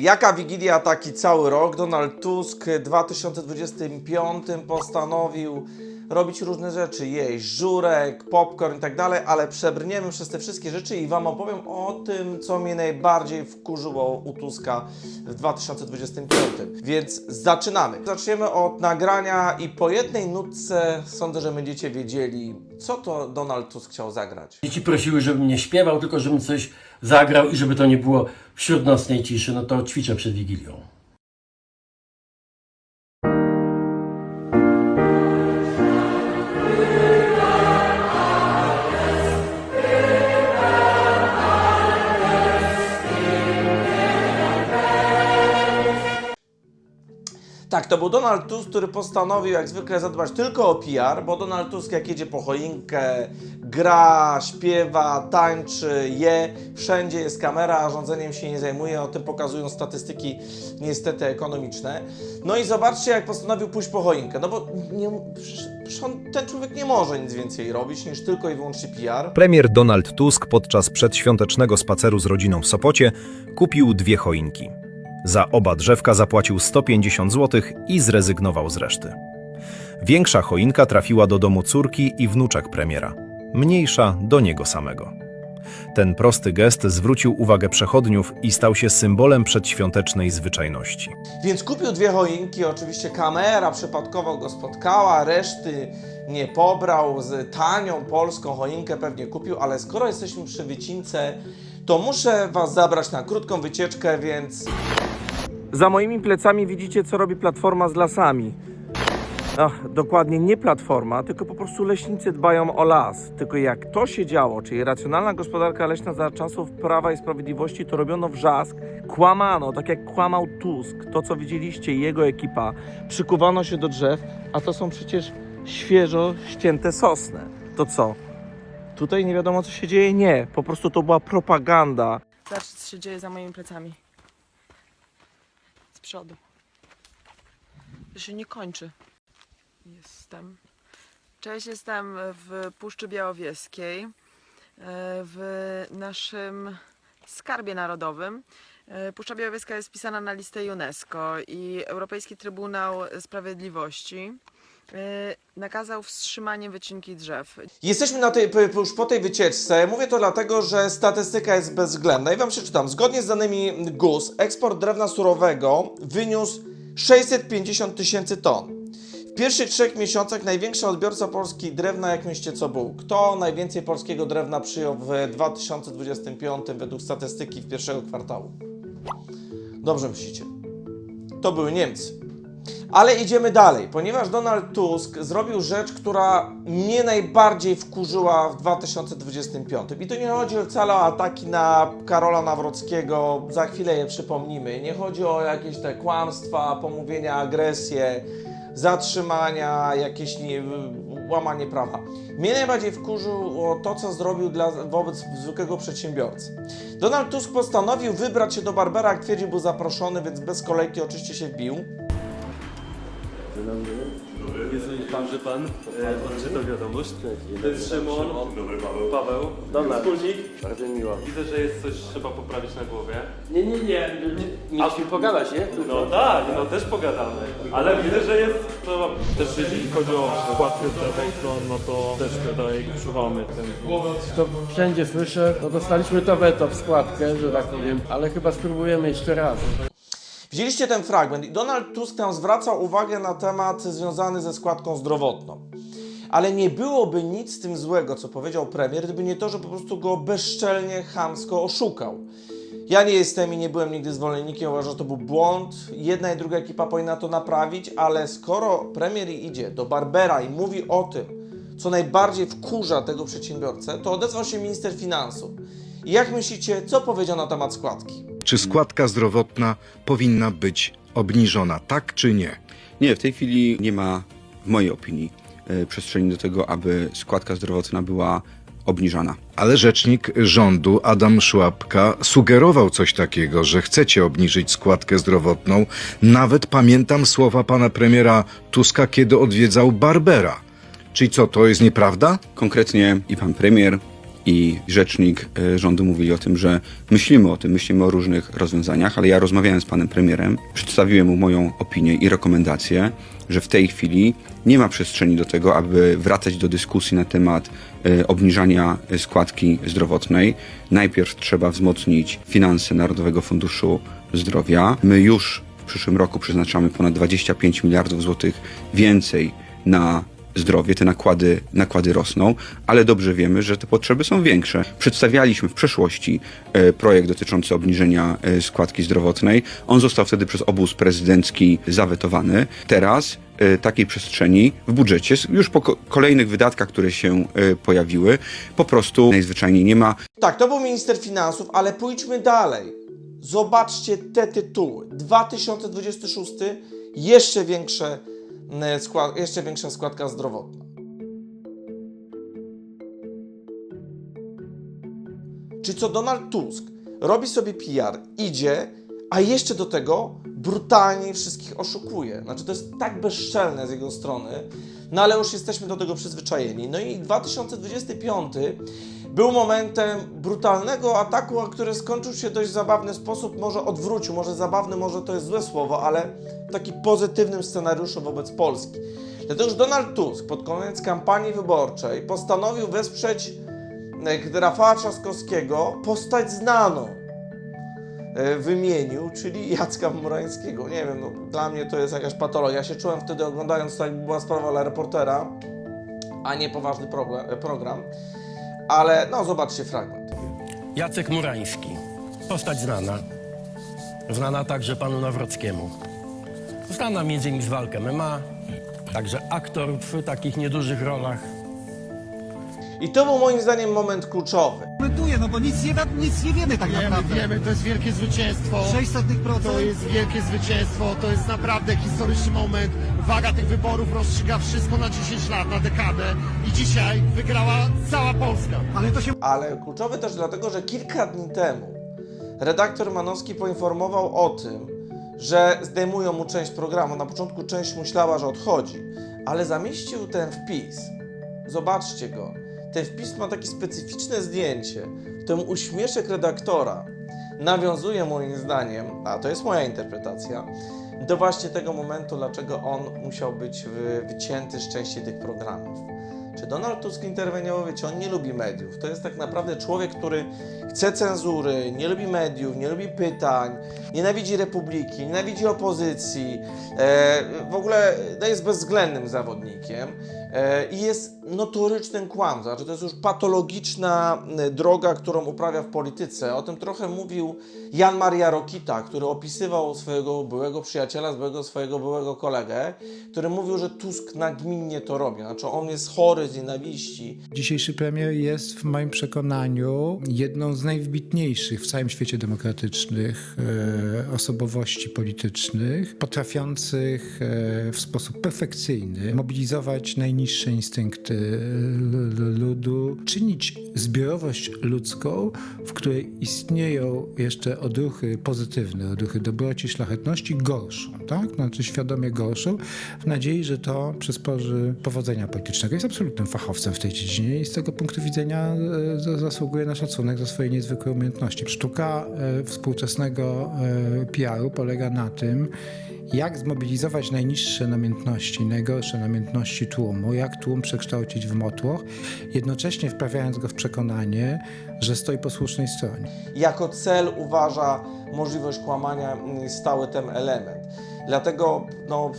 Jaka Wigilia, taki cały rok. Donald Tusk w 2025 postanowił robić różne rzeczy, jeść żurek, popcorn i tak dalej, ale przebrniemy przez te wszystkie rzeczy i Wam opowiem o tym, co mnie najbardziej wkurzyło u Tuska w 2025. Więc zaczynamy. Zaczniemy od nagrania i po jednej nutce sądzę, że będziecie wiedzieli, co to Donald Tusk chciał zagrać. Dzieci prosiły, żebym nie śpiewał, tylko żebym coś zagrał i żeby to nie było wśród nocnej ciszy, no to ćwiczę przed Wigilią. To był Donald Tusk, który postanowił jak zwykle zadbać tylko o PR, bo Donald Tusk jak jedzie po choinkę, gra, śpiewa, tańczy, je, wszędzie jest kamera, a rządzeniem się nie zajmuje, o tym pokazują statystyki niestety ekonomiczne. No i zobaczcie jak postanowił pójść po choinkę, no bo nie, ten człowiek nie może nic więcej robić niż tylko i wyłącznie PR. Premier Donald Tusk podczas przedświątecznego spaceru z rodziną w Sopocie kupił dwie choinki. Za oba drzewka zapłacił 150 zł i zrezygnował z reszty. Większa choinka trafiła do domu córki i wnuczek premiera, mniejsza do niego samego. Ten prosty gest zwrócił uwagę przechodniów i stał się symbolem przedświątecznej zwyczajności. Więc kupił dwie choinki, oczywiście kamera przypadkowo go spotkała, reszty nie pobrał, z tanią polską choinkę pewnie kupił, ale skoro jesteśmy przy wycince, to muszę Was zabrać na krótką wycieczkę, więc... Za moimi plecami widzicie, co robi Platforma z lasami. Ach, dokładnie nie platforma, tylko po prostu leśnicy dbają o las. Tylko jak to się działo, czyli racjonalna gospodarka leśna za czasów Prawa i Sprawiedliwości, to robiono wrzask, kłamano, tak jak kłamał Tusk, to co widzieliście, jego ekipa, przykuwano się do drzew, a to są przecież świeżo ścięte sosny. To co? Tutaj nie wiadomo co się dzieje? Nie, po prostu to była propaganda. Zobaczcie, co się dzieje za moimi plecami. Przodu. To się nie kończy. Jestem. Cześć, jestem w Puszczy Białowieskiej, e, w naszym skarbie narodowym. E, Puszcza Białowieska jest wpisana na listę UNESCO i Europejski Trybunał Sprawiedliwości nakazał wstrzymanie wycinki drzew. Jesteśmy na tej, już po tej wycieczce. Mówię to dlatego, że statystyka jest bezwzględna. I Wam przeczytam. Zgodnie z danymi GUS, eksport drewna surowego wyniósł 650 tysięcy ton. W pierwszych trzech miesiącach największa odbiorca polski drewna, jak myślicie, co był? Kto najwięcej polskiego drewna przyjął w 2025 według statystyki w pierwszego kwartału? Dobrze myślicie. To były Niemcy. Ale idziemy dalej, ponieważ Donald Tusk zrobił rzecz, która mnie najbardziej wkurzyła w 2025. I tu nie chodzi wcale o ataki na Karola Nawrockiego, za chwilę je przypomnimy. Nie chodzi o jakieś te kłamstwa, pomówienia, agresję, zatrzymania, jakieś nie, łamanie prawa. Mnie najbardziej wkurzyło to, co zrobił dla, wobec zwykłego przedsiębiorcy. Donald Tusk postanowił wybrać się do Barbera, jak twierdził, był zaproszony, więc bez kolejki oczywiście się wbił. Jeżeli pan, że pan e, odczytał wiadomość. To jest Szymon, Paweł, wspólnik. Bardzo miło. Widzę, że jest coś trzeba poprawić na głowie. Nie, nie, nie. Mieliśmy pogadać, nie? No tak, no też pogadamy. Ale widzę, że jest to... Też jeśli chodzi o składkę zdrowotną, no to też tutaj czuwamy ten To wszędzie słyszę, no dostaliśmy to weto w składkę, że tak powiem, ale chyba spróbujemy jeszcze raz. Widzieliście ten fragment i Donald Tusk tam zwracał uwagę na temat związany ze składką zdrowotną. Ale nie byłoby nic z tym złego, co powiedział premier, gdyby nie to, że po prostu go bezczelnie, chamsko oszukał. Ja nie jestem i nie byłem nigdy zwolennikiem, uważam, że to był błąd. Jedna i druga ekipa powinna to naprawić, ale skoro premier idzie do Barbera i mówi o tym, co najbardziej wkurza tego przedsiębiorcę, to odezwał się minister finansów. I jak myślicie, co powiedział na temat składki? Czy składka zdrowotna powinna być obniżona, tak czy nie? Nie, w tej chwili nie ma, w mojej opinii, e, przestrzeni do tego, aby składka zdrowotna była obniżana. Ale rzecznik rządu Adam Szłapka sugerował coś takiego, że chcecie obniżyć składkę zdrowotną. Nawet pamiętam słowa pana premiera Tuska, kiedy odwiedzał Barbera. Czyli co, to jest nieprawda? Konkretnie i pan premier, i rzecznik e, rządu mówili o tym, że myślimy o tym, myślimy o różnych rozwiązaniach, ale ja rozmawiałem z panem premierem, przedstawiłem mu moją opinię i rekomendację, że w tej chwili nie ma przestrzeni do tego, aby wracać do dyskusji na temat e, obniżania składki zdrowotnej. Najpierw trzeba wzmocnić finanse Narodowego Funduszu Zdrowia. My już w przyszłym roku przeznaczamy ponad 25 miliardów złotych więcej na zdrowie, te nakłady, nakłady rosną, ale dobrze wiemy, że te potrzeby są większe. Przedstawialiśmy w przeszłości e, projekt dotyczący obniżenia e, składki zdrowotnej. On został wtedy przez obóz prezydencki zawetowany. Teraz e, takiej przestrzeni w budżecie, już po ko- kolejnych wydatkach, które się pojawiły, po prostu najzwyczajniej nie ma. Tak, to był minister finansów, ale pójdźmy dalej. Zobaczcie te tytuły. 2026 jeszcze większe jeszcze większa składka zdrowotna. Czyli co Donald Tusk robi sobie PR, idzie, a jeszcze do tego brutalnie wszystkich oszukuje. Znaczy to jest tak bezczelne z jego strony, no ale już jesteśmy do tego przyzwyczajeni. No i 2025 był momentem brutalnego ataku, który skończył się dość zabawny sposób, może odwrócił, może zabawny, może to jest złe słowo, ale taki pozytywnym scenariuszu wobec Polski. Dlatego, że Donald Tusk pod koniec kampanii wyborczej postanowił wesprzeć e, Rafała Trzaskowskiego postać znaną wymienił, czyli Jacka Murańskiego. Nie wiem, no, dla mnie to jest jakaś patologia. Ja się czułem wtedy oglądając, tak jakby była sprawa dla reportera, a nie poważny problem, e, program. Ale no, zobaczcie fragment. Jacek Murański, postać znana. Znana także panu Nawrockiemu. Znana m.in. z walk MMA, także aktor w takich niedużych rolach. I to był moim zdaniem moment kluczowy. komentuje, no bo nic nie, nic nie wiemy tak Wiemy, naprawdę. wiemy, to jest wielkie zwycięstwo. 600 procent. To jest wielkie zwycięstwo, to jest naprawdę historyczny moment. Waga tych wyborów rozstrzyga wszystko na 10 lat, na dekadę. I dzisiaj wygrała cała Polska. Ale to się Ale kluczowy też dlatego, że kilka dni temu redaktor Manowski poinformował o tym, że zdejmują mu część programu. Na początku część myślała, że odchodzi, ale zamieścił ten wpis. Zobaczcie go. Ten wpis ma takie specyficzne zdjęcie, w którym uśmieszek redaktora nawiązuje moim zdaniem, a to jest moja interpretacja, do właśnie tego momentu, dlaczego on musiał być wy- wycięty z części tych programów. Czy Donald Tusk interweniował? Wiecie, on nie lubi mediów. To jest tak naprawdę człowiek, który chce cenzury, nie lubi mediów, nie lubi pytań, nienawidzi republiki, nienawidzi opozycji, e, w ogóle no, jest bezwzględnym zawodnikiem i jest notorycznym kłamcą. Znaczy, to jest już patologiczna e, droga, którą uprawia w polityce. O tym trochę mówił Jan Maria Rokita, który opisywał swojego byłego przyjaciela, byłego swojego byłego kolegę, który mówił, że Tusk nagminnie to robi. Znaczy, on jest chory z nienawiści. Dzisiejszy premier jest w moim przekonaniu jedną z najwybitniejszych w całym świecie demokratycznych e, osobowości politycznych, potrafiących e, w sposób perfekcyjny mobilizować najniższe instynkty l- l- ludu, czynić zbiorowość ludzką, w której istnieją jeszcze odruchy pozytywne, odruchy dobroci, szlachetności, gorszą, tak? Znaczy świadomie gorszą, w nadziei, że to przysporzy powodzenia politycznego. Jest absolutnym fachowcem w tej dziedzinie i z tego punktu widzenia e, za- zasługuje na szacunek za swoje niezwykłe umiejętności. Sztuka e, współczesnego e, PR-u polega na tym, jak zmobilizować najniższe namiętności, najgorsze namiętności tłumu, jak tłum przekształcić w motłoch, jednocześnie wprawiając go w przekonanie, że stoi po słusznej stronie. jako cel uważa możliwość kłamania mm, stały ten element. Dlatego no,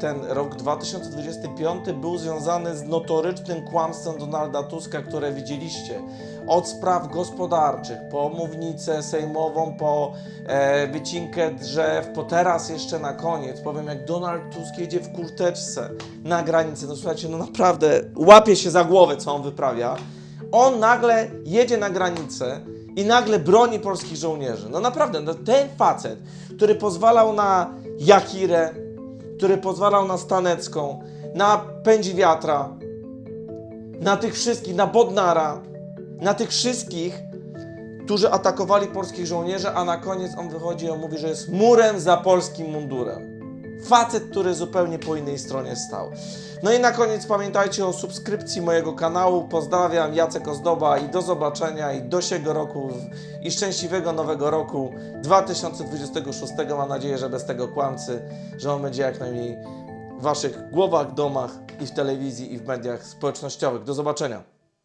ten rok 2025 był związany z notorycznym kłamstwem Donalda Tuska, które widzieliście. Od spraw gospodarczych, po mównicę sejmową, po e, wycinkę drzew, po teraz jeszcze na koniec powiem, jak Donald Tusk jedzie w kurteczce na granicę. No słuchajcie, no naprawdę łapie się za głowę, co on wyprawia. On nagle jedzie na granicę i nagle broni polskich żołnierzy. No naprawdę, no ten facet, który pozwalał na Jakirę, który pozwalał na Stanecką, na Pędzi Wiatra, na tych wszystkich, na Bodnara, na tych wszystkich, którzy atakowali polskich żołnierzy, a na koniec on wychodzi i on mówi, że jest murem za polskim mundurem. Facet, który zupełnie po innej stronie stał. No i na koniec pamiętajcie o subskrypcji mojego kanału. Pozdrawiam, Jacek Ozdoba i do zobaczenia i do siego roku i szczęśliwego nowego roku 2026. Mam nadzieję, że bez tego kłamcy, że on będzie jak najmniej w Waszych głowach, domach i w telewizji i w mediach społecznościowych. Do zobaczenia.